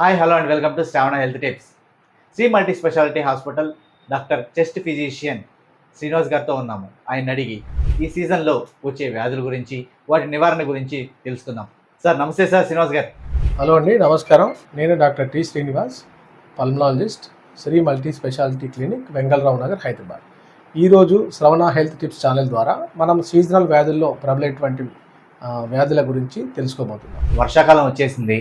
Hi hello and welcome to Shravana health tips Sri multi speciality hospital doctor chest physician Srinivas గారితో ఉన్నాము. ఆయన అడిగి ఈ సీజన్లో వచ్చే వ్యాధుల గురించి వాటి నివారణ గురించి తెలుసుకుందాం. సార్ నమస్తే సార్ శ్రీనివాస్ గారు. హలో అండి నమస్కారం. నేను doctor T Srinivas pulmonologist Sri multi speciality clinic Vengalrao Nagar Hyderabad. ఈరోజు శ్రవణ హెల్త్ టిప్స్ ఛానల్ ద్వారా మనం సీజనల్ వ్యాధుల్లో ప్రబలేటువంటి వ్యాధుల గురించి తెలుసుకోబోతున్నాం. వర్షాకాలం వచ్చేసింది.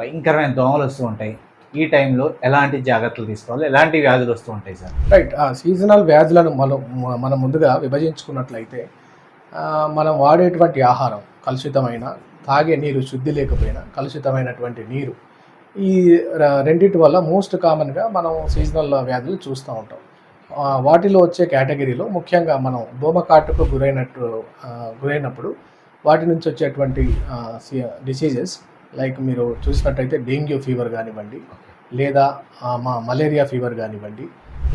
భయంకరమైన దోమలు వస్తూ ఉంటాయి. ఈ టైంలో ఎలాంటి జాగ్రత్తలు తీసుకోవాలి? ఎలాంటి వ్యాధులు వస్తూ ఉంటాయి సార్? రైట్. ఆ సీజనల్ వ్యాధులను మనం మనం ముందుగా విభజించుకున్నట్లయితే మనం వాడేటువంటి ఆహారం కలుషితమైన తాగే నీరు శుద్ధి లేకపోయినా కలుషితమైనటువంటి నీరు ఈ ర- రెండిటి వల్ల మోస్ట్ కామన్గా మనం సీజనల్ వ్యాధులు చూస్తూ ఉంటాం. వాటిలో వచ్చే కేటగిరీలో ముఖ్యంగా మనం దోమకాటుకు గురైనట్టు గురైనప్పుడు వాటి నుంచి వచ్చేటువంటి డిసీజెస్ లైక్ మీరు చూసినట్టయితే డెంగ్యూ ఫీవర్ కానివ్వండి లేదా మా మలేరియా ఫీవర్ కానివ్వండి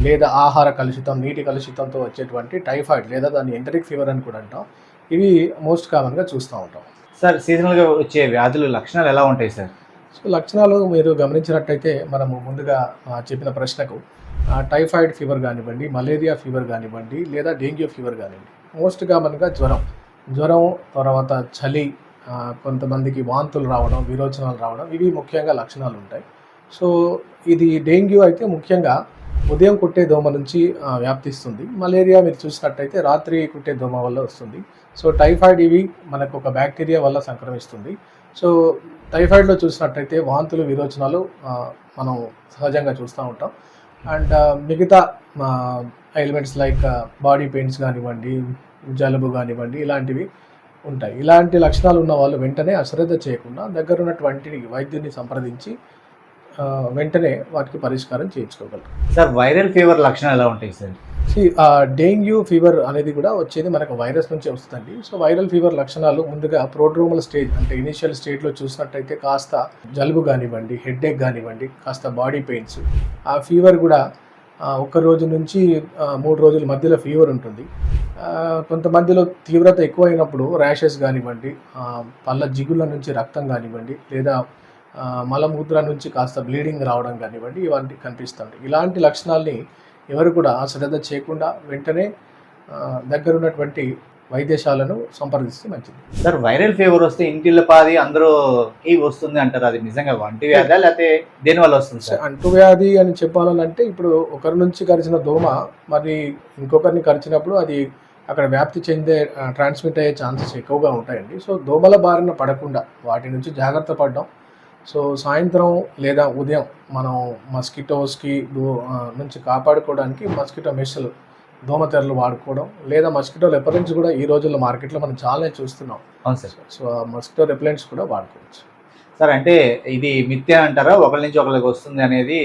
లేదా ఆహార కలుషితం నీటి కలుషితంతో వచ్చేటువంటి టైఫాయిడ్ లేదా దాన్ని ఎంటరిక్ ఫీవర్ అని కూడా అంటాం. ఇవి మోస్ట్ కామన్గా చూస్తూ ఉంటాం. సార్ సీజనల్గా వచ్చే వ్యాధుల లక్షణాలు ఎలా ఉంటాయి సార్? సో లక్షణాలు మీరు గమనించినట్టయితే మనము ముందుగా చెప్పిన ప్రశ్నకు టైఫాయిడ్ ఫీవర్ కానివ్వండి మలేరియా ఫీవర్ కానివ్వండి లేదా డెంగ్యూ ఫీవర్ కానివ్వండి మోస్ట్ కామన్గా జ్వరం. జ్వరం తర్వాత చలి కొంతమందికి వాంతులు రావడం విరోచనాలు రావడం ఇవి ముఖ్యంగా లక్షణాలు ఉంటాయి. సో ఇది డెంగ్యూ అయితే ముఖ్యంగా ఉదయం కుట్టే దోమ నుంచి వ్యాప్తిస్తుంది. మలేరియా మీరు చూసినట్టయితే రాత్రి కుట్టే దోమ వల్ల వస్తుంది. సో టైఫాయిడ్ ఇవి మనకు ఒక బ్యాక్టీరియా వల్ల సంక్రమిస్తుంది. సో టైఫాయిడ్లో చూసినట్టయితే వాంతులు విరోచనాలు మనం సహజంగా చూస్తూ ఉంటాం. అండ్ మిగతా ఎలిమెంట్స్ లైక్ బాడీ పెయిన్స్ కానివ్వండి జలుబు కానివ్వండి ఇలాంటివి ఉంటాయి. ఇలాంటి లక్షణాలు ఉన్న వాళ్ళు వెంటనే అశ్రద్ధ చేయకుండా దగ్గర ఉన్నటువంటి వైద్యుని సంప్రదించి వెంటనే వాటికి పరిష్కారం చేయించుకోగలరు. సార్ వైరల్ ఫీవర్ లక్షణాలు ఎలా ఉంటాయి సార్? డెంగ్యూ ఫీవర్ అనేది కూడా వచ్చేది మనకు వైరస్ నుంచి వస్తుందండి. సో వైరల్ ఫీవర్ లక్షణాలు ముందుగా ప్రోడ్రోమల్ స్టేజ్ అంటే ఇనిషియల్ స్టేజ్లో చూసినట్టయితే కాస్త జలుబు కానివ్వండి హెడేక్ కానివ్వండి కాస్త బాడీ పెయిన్స్ ఆ ఫీవర్ కూడా ఒక రోజు నుంచి మూడు రోజుల మధ్యలో ఫీవర్ ఉంటుంది. కొంత కొంతమందిలో తీవ్రత ఎక్కువైనప్పుడు ర్యాషెస్ కానివ్వండి పళ్ళ జిగుళ్ళ నుంచి రక్తం కానివ్వండి లేదా మలమూత్ర నుంచి కాస్త బ్లీడింగ్ రావడం కానివ్వండి ఇవన్నీ కనిపిస్తుంటాయి ఇలాంటి లక్షణాల్ని ఎవరు కూడా శ్రద్ధ చేయకుండా వెంటనే దగ్గరున్నటువంటి దగ్గర ఉన్నటువంటి వైద్యశాలను సంప్రదిస్తే మంచిది. సార్ వైరల్ ఫీవర్ వస్తే ఇంటిల్ల పాది అందరూకి వస్తుంది అంటారు అది నిజంగా వంటి వ్యాధా లేకపోతే దేని వల్ల వస్తుంది సార్? అంటువ్యాధి అని చెప్పాలంటే ఇప్పుడు ఒకరి నుంచి కరిచిన దోమ మరి ఇంకొకరిని కరిచినప్పుడు అది అక్కడ వ్యాప్తి చెందే ట్రాన్స్మిట్ అయ్యే ఛాన్సెస్ ఎక్కువగా ఉంటాయండి. సో దోమల బారిన పడకుండా వాటి నుంచి జాగ్రత్త పడడం. సో సాయంత్రం లేదా ఉదయం మనం మస్కిటోస్కి నుంచి కాపాడుకోవడానికి మస్కిటో మెషలు దోమతెరలు వాడుకోవడం లేదా మస్కిటో రెపరెంట్స్ కూడా ఈ రోజుల్లో మార్కెట్లో మనం చాలా చూస్తున్నాం. అవును సార్. సో ఆ మస్కిటో రెపలెంట్స్ కూడా వాడుకోవచ్చు. సార్ అంటే ఇది మిథ్య అంటారా? ఒకరి నుంచి ఒకరికి వస్తుంది అనేది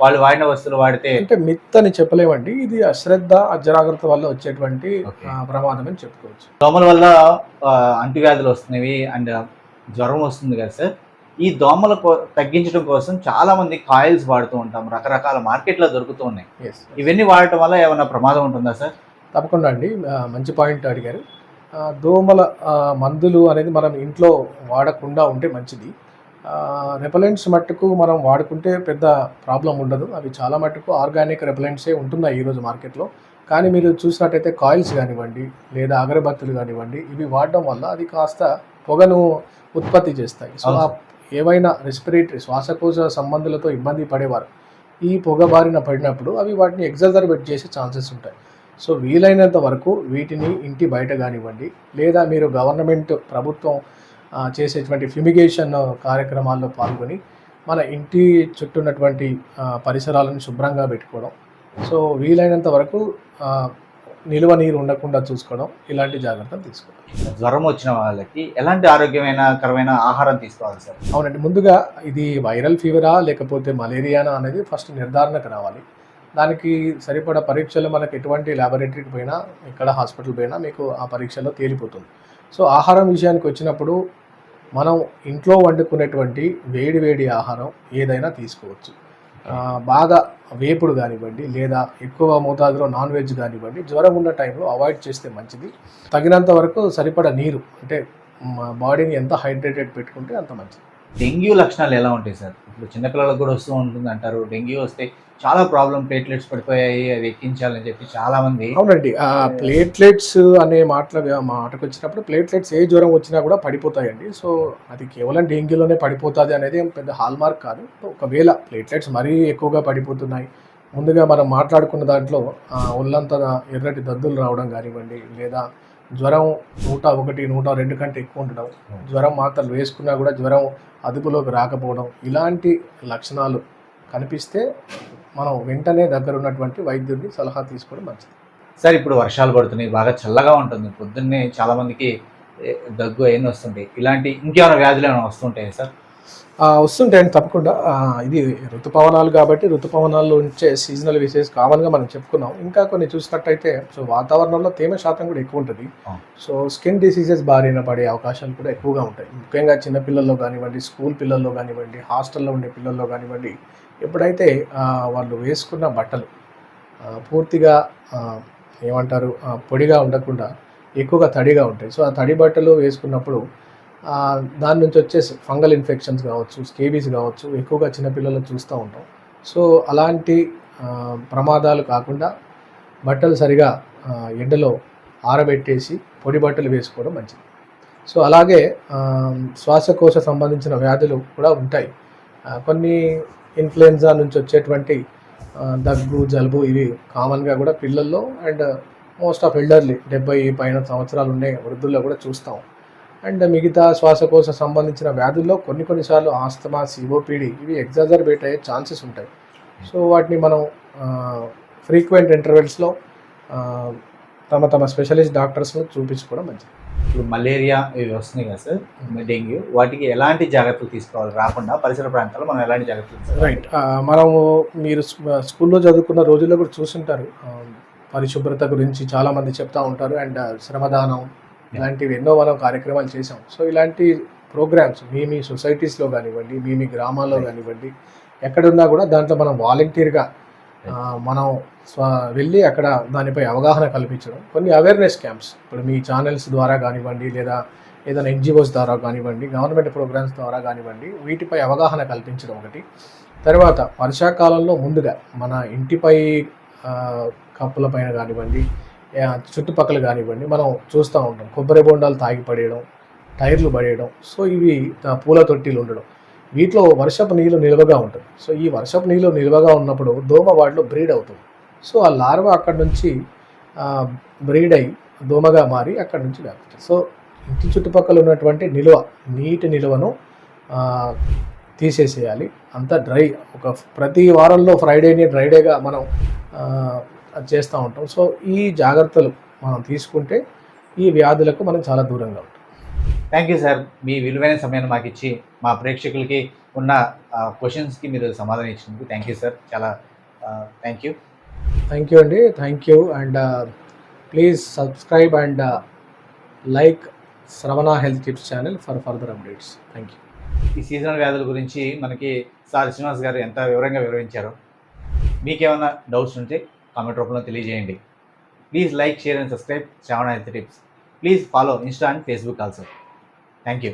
వాళ్ళు వాడిన వస్తువులు వాడితే అంటే మిత్ అని చెప్పలేమండి. ఇది అశ్రద్ధ అజాగ్రత్త వల్ల వచ్చేటువంటి ప్రమాదం అని చెప్పుకోవచ్చు. దోమల వల్ల అంటువ్యాధులు వస్తున్నవి అండ్ జ్వరం వస్తుంది కదా సార్. ఈ దోమల తగ్గించడం కోసం చాలా మంది కాయిల్స్ వాడుతూ ఉంటాం రకరకాల మార్కెట్లో దొరుకుతూ ఉన్నాయి. ఇవన్నీ వాడటం వల్ల ఏమైనా ప్రమాదం ఉంటుందా సార్? తప్పకుండా అండి. మంచి పాయింట్ అడిగారు. దోమల మందులు అనేది మనం ఇంట్లో వాడకుండా ఉంటే మంచిది. రెపలెంట్స్ మట్టుకు మనం వాడుకుంటే పెద్ద ప్రాబ్లం ఉండదు. అవి చాలా మట్టుకు ఆర్గానిక్ రెపలెంట్సే ఉంటున్నాయి ఈరోజు మార్కెట్లో. కానీ మీరు చూసినట్టయితే కాయిల్స్ కానివ్వండి లేదా అగరబత్తులు కానివ్వండి ఇవి వాడడం వల్ల అది కాస్త పొగను ఉత్పత్తి చేస్తాయి. సో ఏవైనా రెస్పిరేటరీ శ్వాసకోశ సంబంధులతో ఇబ్బంది పడేవారు. ఈ పొగ బారిన పడినప్పుడు అవి వాటిని ఎగ్జర్బెట్ చేసే ఛాన్సెస్ ఉంటాయి. సో వీలైనంత వరకు వీటిని ఇంటి బయట కానివ్వండి లేదా మీరు గవర్నమెంట్ ప్రభుత్వం చేసేటువంటి ఫ్యూమిగేషన్ కార్యక్రమాల్లో పాల్గొని మన ఇంటి చుట్టూ ఉన్నటువంటి పరిసరాలను శుభ్రంగా పెట్టుకోవడం. సో వీలైనంత వరకు నిల్వ నీరు ఉండకుండా చూసుకోవడం ఇలాంటి జాగ్రత్తలు తీసుకోవడం జ్వరం వచ్చిన వాళ్ళకి ఎలాంటి ఆరోగ్యమైన కరమైన ఆహారం తీసుకోవాలి సార్? అవునండి. ముందుగా ఇది వైరల్ ఫీవరా లేకపోతే మలేరియానా అనేది ఫస్ట్ నిర్ధారణకు రావాలి. దానికి సరిపడా పరీక్షలు మనకు ఎటువంటి ల్యాబొరేటరీకి పోయినా ఎక్కడ హాస్పిటల్ పోయినా మీకు ఆ పరీక్షలో తేలిపోతుంది. సో ఆహారం విషయానికి వచ్చినప్పుడు మనం ఇంట్లో వండుకునేటువంటి వేడి వేడి ఆహారం ఏదైనా తీసుకోవచ్చు. బాగా వేపుడు కానివ్వండి లేదా ఎక్కువ మోతాదులో నాన్ వెజ్ కానివ్వండి జ్వరం ఉన్న టైంలో అవాయిడ్ చేస్తే మంచిది. తగినంత వరకు సరిపడా నీరు అంటే బాడీని ఎంత హైడ్రేటెడ్ పెట్టుకుంటే అంత మంచిది. డెంగ్యూ లక్షణాలు ఎలా ఉంటాయి సార్? ఇప్పుడు చిన్నపిల్లలకు కూడా వస్తూ ఉంటుంది అంటారు. డెంగ్యూ వస్తే చాలా ప్రాబ్లం ప్లేట్లెట్స్ పడిపోయాయి అది ఎక్కించాలని చెప్పి చాలా మంది అవునండి. ఆ ప్లేట్లెట్స్ అనే మాటల మాటకు వచ్చినప్పుడు ప్లేట్లెట్స్ ఏ జ్వరం వచ్చినా కూడా పడిపోతాయండి. సో అది కేవలం డెంగ్యూలోనే పడిపోతుంది అనేది పెద్ద హాల్ మార్క్ కాదు ఒకవేళ ప్లేట్లెట్స్ మరీ ఎక్కువగా పడిపోతున్నాయి ముందుగా మనం మాట్లాడుకున్న దాంట్లో ఒళ్ళంతా ఎర్రటి దద్దులు రావడం కానివ్వండి లేదా జ్వరం నూట ఒకటి నూట రెండు కంటే ఎక్కువ ఉండడం జ్వరం మాత్రలు వేసుకున్నా కూడా జ్వరం అదుపులోకి రాకపోవడం ఇలాంటి లక్షణాలు కనిపిస్తే మనం వెంటనే దగ్గర ఉన్నటువంటి వైద్యుడిని సలహా తీసుకోవడం మంచిది. సార్ ఇప్పుడు వర్షాలు పడుతున్నాయి బాగా చల్లగా ఉంటుంది. పొద్దున్నే చాలామందికి దగ్గు అయిన వస్తుంటాయి. ఇలాంటి ఇంకేమైనా వ్యాధులు ఏమైనా వస్తుంటాయి సార్? వస్తుంటాయండి తప్పకుండా ఇది ఋతుపవనాలు కాబట్టి ఋతుపవనాల్లో ఉంచే సీజనల్ విషయస్ కామన్గా మనం చెప్పుకున్నాం. ఇంకా కొన్ని చూసినట్టయితే సో వాతావరణంలో తేమ శాతం కూడా ఎక్కువ ఉంటుంది. సో స్కిన్ డిసీజెస్ బారిన పడే అవకాశాలు కూడా ఎక్కువగా ఉంటాయి. ముఖ్యంగా చిన్న పిల్లల్లో కానివ్వండి స్కూల్ పిల్లల్లో కానివ్వండి హాస్టల్లో ఉండే పిల్లల్లో కానివ్వండి ఎప్పుడైతే వాళ్ళు వేసుకున్న బట్టలు పూర్తిగా ఏమంటారు పొడిగా ఉండకుండా ఎక్కువగా తడిగా ఉంటాయి. సో ఆ తడి బట్టలు వేసుకున్నప్పుడు దాని నుంచి వచ్చే ఫంగల్ ఇన్ఫెక్షన్స్ కావచ్చు స్కేబీస్ కావచ్చు ఎక్కువగా చిన్నపిల్లలు చూస్తూ ఉంటాం. సో అలాంటి ప్రమాదాలు కాకుండా బట్టలు సరిగా ఎండలో ఆరబెట్టేసి పొడి బట్టలు వేసుకోవడం మంచిది. సో అలాగే శ్వాసకోశ సంబంధించిన వ్యాధులు కూడా ఉంటాయి. కొన్ని ఇన్ఫ్లుయెన్జా నుంచి వచ్చేటువంటి దగ్గు జలుబు ఇవి కామన్గా కూడా పిల్లల్లో అండ్ మోస్ట్ ఆఫ్ ఎల్డర్లీ డెబ్బై పైన సంవత్సరాలు ఉండే వృద్ధుల్లో కూడా చూస్తాం అండ్ మిగతా శ్వాసకోశ సంబంధించిన వ్యాధుల్లో కొన్ని కొన్నిసార్లు ఆస్తమా సిఓపిడి ఇవి ఎగ్జాజర్బేట్ అయ్యే ఛాన్సెస్ ఉంటాయి. సో వాటిని మనం ఫ్రీక్వెంట్ ఇంటర్వెల్స్లో తమ తమ స్పెషలిస్ట్ డాక్టర్స్ను చూపించుకోవడం మంచిది. ఇప్పుడు మలేరియా ఇవి వస్తున్నాయి కదా సార్ డెంగ్యూ. వాటికి ఎలాంటి జాగ్రత్తలు తీసుకోవాలి? రాకుండా పరిసర ప్రాంతాల్లో మనం ఎలాంటి జాగ్రత్తలు రైట్ మనము మీరు స్కూ- స్కూల్లో చదువుకున్న రోజుల్లో కూడా చూసుంటారు. పరిశుభ్రత గురించి చాలామంది చెప్తా ఉంటారు. అండ్ శ్రమదానం ఇలాంటివి ఎన్నో మనం కార్యక్రమాలు చేసాం సో ఇలాంటి ప్రోగ్రామ్స్ మీ మీ సొసైటీస్లో కానివ్వండి మీ మీ గ్రామాల్లో కానివ్వండి ఎక్కడున్నా కూడా దాంట్లో మనం వాలంటీర్గా మనం స్వ వెళ్ళి అక్కడ దానిపై అవగాహన కల్పించడం. కొన్ని అవేర్నెస్ క్యాంప్స్ ఇప్పుడు మీ ఛానల్స్ ద్వారా కానివ్వండి లేదా ఏదైనా ఎన్జిఓస్ ద్వారా కానివ్వండి గవర్నమెంట్ ప్రోగ్రామ్స్ ద్వారా కానివ్వండి వీటిపై అవగాహన కల్పించడం ఒకటి. తర్వాత వర్షాకాలంలో ముందుగా మన ఇంటిపై ఆ, కప్పుల పైన కానివ్వండి చుట్టుపక్కల కానివ్వండి మనం చూస్తూ ఉంటాం. కొబ్బరి బొండాలు తాగి పడేయడం టైర్లు పడేయడం సో ఇవి పూల తొట్టిలు ఉండడం. వీటిలో వర్షపు నీళ్ళు నిల్వగా ఉంటుంది. సో ఈ వర్షపు నీళ్ళు నిల్వగా ఉన్నప్పుడు దోమ వాటిలో బ్రీడ్ అవుతుంది. సో ఆ లార్వా అక్కడ నుంచి బ్రీడ్ అయి దోమగా మారి అక్కడ నుంచి వ్యాపిస్తుంది. సో ఇంటి చుట్టుపక్కల ఉన్నటువంటి నిల్వ నీటి నిల్వను తీసేసేయాలి. అంతా డ్రై. ఒక ప్రతి వారంలో ఫ్రైడేని డ్రైడేగా మనం అది చేస్తూ ఉంటాం. సో ఈ జాగ్రత్తలు మనం తీసుకుంటే ఈ వ్యాధులకు మనం చాలా దూరంగా ఉంటాం. థ్యాంక్ యూ సార్ మీ విలువైన సమయాన్ని మాకు ఇచ్చి మా ప్రేక్షకులకి ఉన్న క్వశ్చన్స్కి మీరు సమాధానం ఇచ్చినందుకు థ్యాంక్ యూ సార్ చాలా థ్యాంక్ యూ థ్యాంక్ యూ అండి. Thank you and please subscribe and like Shravana health tips channel for further updates thank you ఈ సీజనల్ వ్యాధుల గురించి మనకి సార్ శ్రీనివాస్ గారు ఎంత వివరంగా వివరించారో మీకేమైనా డౌట్స్ ఉంటే కామెంట్ రూపంలో తెలియజేయండి. Please like share and subscribe Shravana health tips please follow Insta and Facebook also thank you